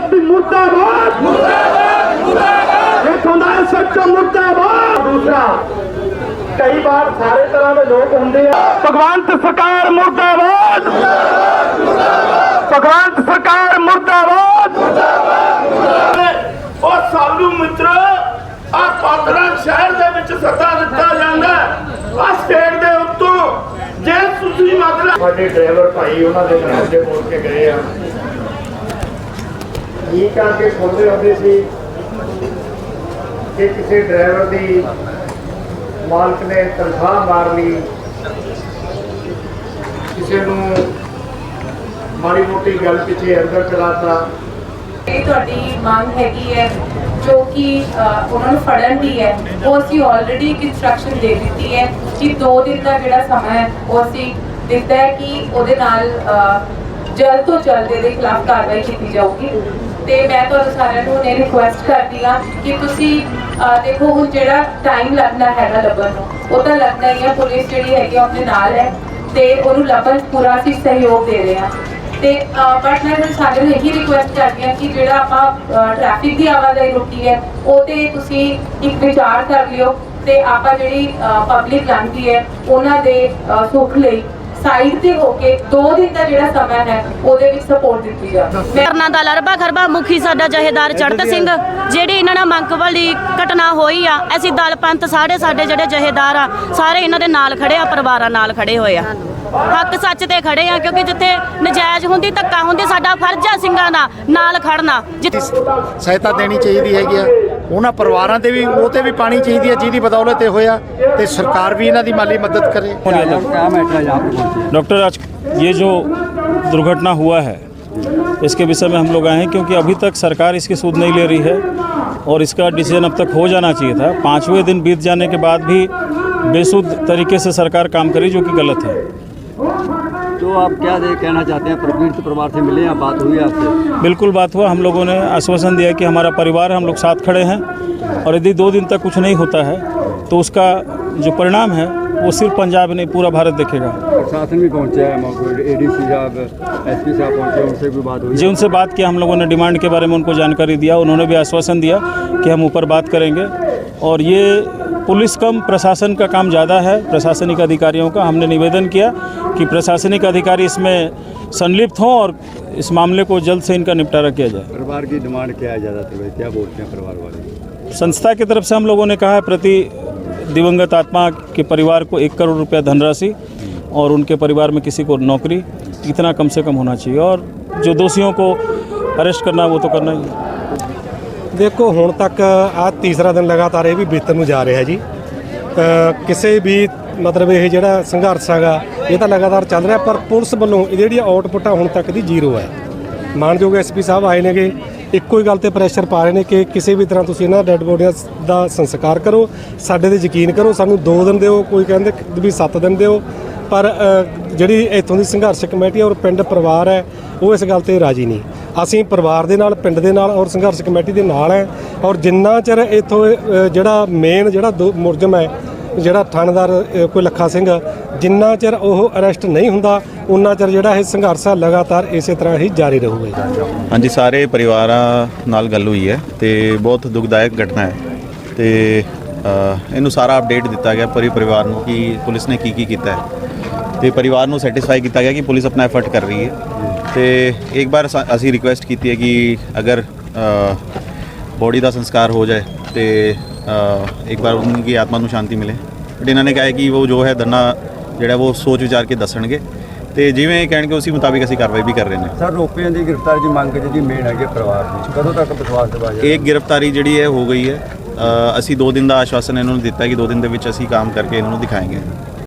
DSP ਮੁਰਦਾਬਾਦ। ਮੁਰਦਾਬਾਦ ਮੁਰਦਾਬਾਦ। ਇਥੋਂ ਦਾ ਸੱਚਾ ਮੁਰਦਾਬਾਦ। ਦੂਸਰਾ ਕਈ ਵਾਰ ਸਾਰੇ ਤਰ੍ਹਾਂ ਦੇ ਲੋਕ ਹੁੰਦੇ ਆ। ਭਗਵੰਤ ਸਰਕਾਰ ਮੁਰਦਾਬਾਦ। ਭਗਵੰਤ ਸਰਕਾਰ ਮੁਰਦਾਬਾਦ। ਉਹ ਸਾਲੂ ਮਿੱਤਰ ਆ ਪਾਤਰਾ ਸ਼ਹਿਰ ਦੇ ਵਿੱਚ ਸੱਤਾ ਦਿੱਤਾ ਜਾਂਦਾ ਆ ਸਟੇਟ ਦੇ ਉੱਤੋਂ ਜੇ ਤੁਸੀਂ ਮਤਲਬ ਸਾਡੇ ਡਰਾਈਵਰ ਭਾਈ ਉਹਨਾਂ ਦੇ ਨਾਲ ਦੇ ਬੋਲ ਕੇ ਗਏ ਆ। ਇਹ ਕਰਕੇ ਖੋਲਦੇ ਹੁੰਦੇ ਸੀ ਕਿ ਕਿਸੇ ਡਰਾਈਵਰ ਦੀ ਮਾਲਕ ਨੇ ਤਨਖਾਹ ਮਾਰ ਲਈ। ਕਿਸੇ ਨੂੰ ਮਾੜੀ ਮੋਟੀ ਗੱਲ ਪਿੱਛੇ ਅੰਦਰ ਚਲਾਤਾ ਇਹ ਤੁਹਾਡੀ ਮੰਗ ਹੈਗੀ ਹੈ, ਜੋ ਕਿ ਉਹਨਾਂ ਨੂੰ ਫੜਨ ਦੀ ਹੈ। ਉਹ ਅਸੀਂ ਆਲਰੇਡੀ ਇੱਕ ਇਨਸਟਰਕਸ਼ਨ ਦੇ ਦਿੱਤੀ ਹੈ ਕਿ 2 ਦਿਨ ਦਾ ਜਿਹੜਾ ਸਮਾਂ ਹੈ, ਉਹ ਅਸੀਂ ਦਿੱਤਾ ਹੈ ਕਿ ਉਹਦੇ ਨਾਲ ਜਲਦ ਤੋਂ ਜਲਦ ਇਹਦੇ ਖਿਲਾਫ ਕਾਰਵਾਈ ਕੀਤੀ ਜਾਊਗੀ। ਤੇ ਮੈਂ ਤੁਹਾਨੂੰ ਸਾਰਿਆਂ ਨੂੰ ਇਹ ਰਿਕੁਐਸਟ ਕਰਦੀ ਹਾਂ ਕਿ ਤੁਸੀਂ ਦੇਖੋ ਹੁਣ ਜਿਹੜਾ ਟਾਈਮ ਲੱਗਣਾ ਹੈਗਾ ਲੱਭਣ ਨੂੰ, ਉਹ ਤਾਂ ਲੱਗਣਾ ਹੀ ਹੈ ਪੁਲਿਸ ਜਿਹੜੀ ਹੈਗੀ ਆਪਣੇ ਨਾਲ ਹੈ ਤੇ ਉਹਨੂੰ ਲੱਭਣ ਪੂਰਾ ਅਸੀਂ ਸਹਿਯੋਗ ਦੇ ਰਹੇ ਹਾਂ। ਤੇ ਬਟ ਮੈਂ ਤੁਹਾਨੂੰ ਸਾਰਿਆਂ ਨੂੰ ਇਹੀ ਰਿਕੁਐਸਟ ਕਰਦੀ ਹਾਂ ਕਿ ਜਿਹੜਾ ਆਪਾਂ ਟ੍ਰੈਫਿਕ ਦੀ ਆਵਾਜਾਈ ਰੋਕੀ ਹੈ, ਉਹ ਤੇ ਤੁਸੀਂ ਇੱਕ ਵਿਚਾਰ ਕਰ ਲਿਓ ਤੇ ਆਪਾਂ ਜਿਹੜੀ ਪਬਲਿਕ ਲੰਘਦੀ ਹੈ, ਉਹਨਾਂ ਦੇ ਸੁੱਖ ਲਈ ਸਾਈਡ ਤੇ ਹੋ ਕੇ 2 ਦਿਨ ਦਾ ਜਿਹੜਾ ਸਮਾਂ ਹੈ ਉਹਦੇ ਵਿੱਚ ਸਪੋਰਟ ਦਿੱਤੀ ਜਾਵੇ ਮੈਂ ਕਰਨਾ ਦਾ ਲਰਬਾ ਖਰਬਾ ਮੁਖੀ ਸਾਡਾ ਜਹੇਦਾਰ ਚੜਤ ਸਿੰਘ ਜਿਹੜੀ ਇਹਨਾਂ ਨਾਲ ਮੰਕਵਲ ਦੀ ਘਟਨਾ ਹੋਈ ਆ ਅਸੀਂ ਦਲ ਪੰਥ ਸਾਰੇ ਸਾਡੇ ਜਿਹੜੇ ਜਹੇਦਾਰ ਆ ਸਾਰੇ ਇਹਨਾਂ ਦੇ ਨਾਲ ਖੜੇ ਆ ਪਰਿਵਾਰਾਂ ਨਾਲ ਖੜੇ ਹੋਏ ਆ। ਹੱਕ ਸੱਚ ਤੇ ਖੜੇ ਆ ਕਿਉਂਕਿ ਜਿੱਥੇ ਨਜਾਇਜ਼ ਹੁੰਦੀ ਧੱਕਾ ਹੁੰਦੀ ਸਾਡਾ ਫਰਜ਼ ਆ ਸਿੰਘਾਂ ਦਾ ਨਾਲ ਖੜਨਾ। ਜਿੱਥੇ ਸਹਾਇਤਾ ਦੇਣੀ ਚਾਹੀਦੀ ਹੈਗੀ ਆ। ਉਹਨਾਂ ਪਰਿਵਾਰਾਂ ਤੇ ਵੀ ਉਹ ਤੇ ਵੀ ਪਾਣੀ ਚਾਹੀਦੀ ਹੈ ਜਿਹਦੀ ਬਦੌਲਤ ਤੇ ਹੋਇਆ ਤੇ ਸਰਕਾਰ ਵੀ ਇਹਨਾਂ ਦੀ ਮਾਲੀ ਮਦਦ ਕਰੇ डॉक्टर आज ये जो दुर्घटना हुआ है इसके विषय में हम लोग आए हैं क्योंकि अभी तक सरकार इसकी सूद नहीं ले रही है और इसका डिसीजन अब तक हो जाना चाहिए था पाँचवें दिन बीत जाने के बाद भी बेसुध तरीके से सरकार काम करी जो कि गलत है तो आप क्या दे कहना चाहते हैं प्रपीड़ित परिवार से मिले या बात हुई आपसे? बिल्कुल बात हुआ। हम लोगों ने आश्वासन दिया कि हमारा परिवार है हम लोग साथ खड़े हैं और यदि दो दिन तक कुछ नहीं होता है तो उसका जो परिणाम है वो सिर्फ़ पंजाब नहीं पूरा भारत देखेगा। प्रशासन भी पहुँचा है मौके एडीसी साहब एसपी साहब पहुँचे उनसे भी बात हुई। जी उनसे बात किया हम लोगों ने डिमांड के बारे में उनको जानकारी दिया उन्होंने भी आश्वासन दिया कि हम ऊपर बात करेंगे। और ये पुलिस कम प्रशासन का काम ज़्यादा है। प्रशासनिक अधिकारियों का हमने निवेदन किया कि प्रशासनिक अधिकारी इसमें संलिप्त हों और इस मामले को जल्द से इनका निपटारा किया जाए। परिवार की डिमांड क्या है ज़्यादातर क्या बोलते हैं परिवार वाले? संस्था की तरफ़ से हम लोगों ने कहा है प्रति दिवंगत आत्मा के परिवार को एक करोड़ रुपया धनराशि और उनके परिवार में किसी को नौकरी इतना कम से कम होना चाहिए और जो दोषियों को अरेस्ट करना है वो तो करना ही है। ਦੇਖੋ, ਹੁਣ ਤੱਕ ਆ ਤੀਸਰਾ ਦਿਨ ਲਗਾਤਾਰ ਇਹ ਵੀ ਬਿਹਤਰ ਨੂੰ ਜਾ ਰਿਹਾ ਜੀ। ਕਿਸੇ ਵੀ ਮਤਲਬ ਇਹ ਜਿਹੜਾ ਸੰਘਰਸ਼ ਹੈਗਾ, ਇਹ ਤਾਂ ਲਗਾਤਾਰ ਚੱਲ ਰਿਹਾ, ਪਰ ਪੁਲਿਸ ਵੱਲੋਂ ਇਹ ਜਿਹੜੀ ਆਊਟਪੁੱਟ ਆ ਹੁਣ ਤੱਕ ਦੀ ਜ਼ੀਰੋ ਹੈ। ਮਾਨਯੋਗ ਐਸਪੀ ਸਾਹਿਬ ਆਏ ਨੇਗੇ, ਇੱਕੋ ਹੀ ਗੱਲ ਤੇ ਪ੍ਰੈਸ਼ਰ ਪਾ ਰਹੇ ਨੇ ਕਿ ਕਿਸੇ ਵੀ ਤਰ੍ਹਾਂ ਤੁਸੀਂ ਇਹਨਾਂ ਡੈੱਡ ਬੋਡੀਆਂ ਦਾ ਸੰਸਕਾਰ ਕਰੋ, ਸਾਡੇ ਤੇ ਯਕੀਨ ਕਰੋ, ਸਾਨੂੰ 2 ਦਿਨ ਦਿਓ, ਕੋਈ ਕਹਿੰਦੇ ਵੀ 7 ਦਿਨ ਦਿਓ। ਪਰ ਜਿਹੜੀ ਇੱਥੋਂ ਦੀ ਸੰਘਰਸ਼ ਕਮੇਟੀ ਔਰ ਪਿੰਡ ਪਰਿਵਾਰ ਹੈ, ਉਹ ਇਸ ਗੱਲ ਤੇ ਰਾਜੀ ਨਹੀਂ। ਅਸੀਂ ਪਰਿਵਾਰ ਦੇ ਨਾਲ, ਪਿੰਡ ਦੇ ਨਾਲ ਔਰ ਸੰਘਰਸ਼ ਕਮੇਟੀ ਦੇ ਨਾਲ ਹੈ ਔਰ ਜਿੰਨਾ ਚਿਰ ਇੱਥੋਂ ਜਿਹੜਾ ਮੇਨ ਜਿਹੜਾ ਦੋ- ਮੁਲਜ਼ਮ ਹੈ, ਜਿਹੜਾ ਥਾਣੇਦਾਰ ਕੋਈ ਲੱਖਾ ਸਿੰਘ, ਜਿੰਨਾ ਚਿਰ ਉਹ ਅਰੈਸਟ ਨਹੀਂ ਹੁੰਦਾ, ਉਨਾ ਚਿਰ ਜਿਹੜਾ ਇਹ ਸੰਘਰਸ਼ ਆ ਲਗਾਤਾਰ ਇਸੇ ਤਰ੍ਹਾਂ ਹੀ ਜਾਰੀ ਰਹੂਗਾ। ਹਾਂਜੀ, ਸਾਰੇ ਪਰਿਵਾਰਾਂ ਨਾਲ ਗੱਲ ਹੋਈ ਹੈ ਤੇ ਬਹੁਤ ਦੁਖਦਾਇਕ ਘਟਨਾ ਹੈ ਤੇ ਇਹਨੂੰ ਸਾਰਾ ਅਪਡੇਟ ਦਿੱਤਾ ਗਿਆ ਪੂਰੇ ਪਰਿਵਾਰ ਨੂੰ ਕਿ ਪੁਲਿਸ ਨੇ ਕੀ ਕੀ ਕੀਤਾ ਹੈ ਤੇ ਪਰਿਵਾਰ ਨੂੰ ਸੈਟੀਸਫਾਈ ਕੀਤਾ ਗਿਆ ਕਿ ਪੁਲਿਸ ਆਪਣਾ ਐਫਰਟ ਕਰ ਰਹੀ ਹੈ। ਤੇ ਇੱਕ ਵਾਰ ਅਸਾਂ- ਅਸੀਂ ਰਿਕੁਐਸਟ ਕੀਤੀ ਹੈ ਕਿ ਅਗਰ ਬੋਡੀ ਦਾ ਸੰਸਕਾਰ ਹੋ ਜਾਏ ਤੇ ਅ, ਇੱਕ ਵਾਰ ਉਹਨਾਂ ਦੀ ਆਤਮਾ ਨੂੰ ਸ਼ਾਂਤੀ ਮਿਲੇ। ਬਟ ਇਹਨਾਂ ਨੇ ਕਿਹਾ ਹੈ ਕਿ ਉਹ ਜੋ ਹੈ ਦੰਨਾ ਜਿਹੜਾ ਉਹ ਸੋਚ ਵਿਚਾਰ ਕੇ ਦੱਸਣਗੇ। ਤੇ ਜਿਵੇਂ ਇਹ ਕਹਿਣਗੇ ਉਸੇ ਮੁਤਾਬਿਕ ਅਸੀਂ ਕਾਰਵਾਈ ਵੀ ਕਰ ਰਹੇ ਨੇ ਸਰ ਰੋਪਿਆਂ ਦੀ ਗ੍ਰਿਫਤਾਰੀ ਦੀ ਮੰਗ ਜਿਹੜੀ ਮੇਨ ਹੈਗੀ ਹੈ ਪਰਿਵਾਰ ਦੀ। ਕਦੋਂ ਤੱਕ ਵਿਸ਼ਵਾਸ ਦਿਵਾਇਆ ਜਾਏ? ਇੱਕ ਗ੍ਰਿਫਤਾਰੀ ਜਿਹੜੀ ਹੈ ਹੋ ਗਈ ਹੈ। ਅ, ਅਸੀਂ 2 ਦਿਨ ਦਾ ਆਸ਼ਵਾਸਨ ਇਹਨਾਂ ਨੂੰ ਦਿੱਤਾ ਕਿ 2 ਦਿਨ ਦੇ ਵਿੱਚ ਅਸੀਂ ਕੰਮ ਕਰਕੇ ਇਹਨਾਂ ਨੂੰ ਦਿਖਾਏਂਗੇ।